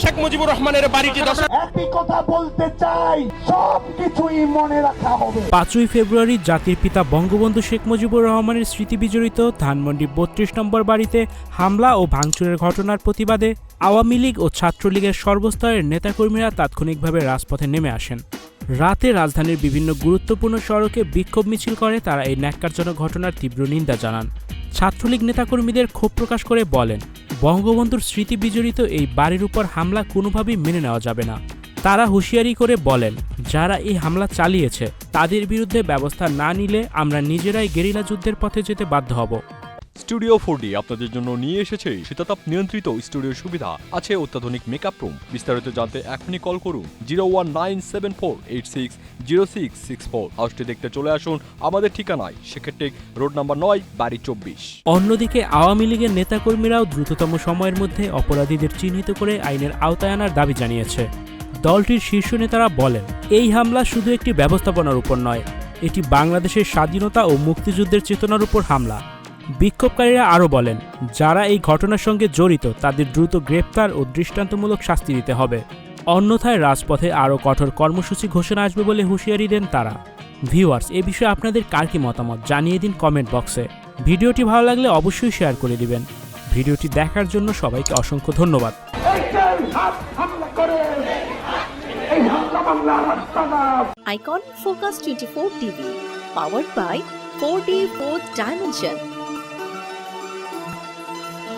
শেখ মুজিবুর রহমানের বাড়িটি দর্শন একই কথা বলতে চাই সব কিছুই মনে রাখা হবে। পাঁচই ফেব্রুয়ারি জাতির পিতা বঙ্গবন্ধু শেখ মুজিবুর রহমানের স্মৃতি বিজড়িত ধানমন্ডি বত্রিশ নম্বর বাড়িতে হামলা ও ভাঙচুরের ঘটনার প্রতিবাদে আওয়ামী লীগ ও ছাত্রলীগের সর্বস্তরের নেতাকর্মীরা তাৎক্ষণিকভাবে রাজপথে নেমে আসেন। রাতে রাজধানীর বিভিন্ন গুরুত্বপূর্ণ সড়কে বিক্ষোভ মিছিল করে তারা এই ন্যাক্কারজনক ঘটনার তীব্র নিন্দা জানান। ছাত্রলীগ নেতাকর্মীদের ক্ষোভ প্রকাশ করে বলেন বঙ্গবন্ধুর স্মৃতি বিজড়িত এই বাড়ির উপর হামলা কোনোভাবেই মেনে নেওয়া যাবে না। তারা হুঁশিয়ারি করে বলেন, যারা এই হামলা চালিয়েছে, তাদের বিরুদ্ধে ব্যবস্থা না নিলে আমরা নিজেরাই গেরিলা যুদ্ধের পথে যেতে বাধ্য হব। স্টুডিও ফোর আপনাদের জন্য নিয়ে এসেছে শীতাতাপ নিয়ন্ত্রিত স্টুডিও সুবিধা। আছে অত্যাধুনিক মেকআপ রুম বিস্তারিত জানতে এখনই কল করুন zero one nine seven four eight six zero six six four হাউসটি দেখতে চলে আসুন আমাদের ঠিকানায়। সেক্ষেত্রে রোড নাম্বার নয়, বাড়ি চব্বিশ। অন্যদিকে আওয়ামী লীগের নেতাকর্মীরাও দ্রুততম সময়ের মধ্যে অপরাধীদের চিহ্নিত করে আইনের আওতায় আনার দাবি জানিয়েছে। দলটির শীর্ষ নেতারা বলেন, এই হামলা শুধু একটি ব্যবস্থাপনার উপর নয়, এটি বাংলাদেশের স্বাধীনতা ও মুক্তিযুদ্ধের চেতনার উপর হামলা। বিক্ষোভকারীরা আরও বলেন, যারা এই ঘটনার সঙ্গে জড়িত তাদের দ্রুত গ্রেপ্তার ও দৃষ্টান্তমূলক শাস্তি দিতে হবে। অন্যথায় রাজপথে আরও কঠোর কর্মসূচি ঘোষণা আসবে বলে হুঁশিয়ারি দেন তারা। ভিউয়ার্স, এ বিষয়ে আপনাদের কার কি মতামত? জানিয়ে দিন কমেন্ট বক্সে। ভিডিওটি ভালো লাগলে অবশ্যই শেয়ার করে দিবেন। ভিডিওটি দেখার জন্য সবাইকে অসংখ্য ধন্যবাদ। এইটাই হাত হামলা করে এই হামলা মামলা রাস্তা না Icon Focus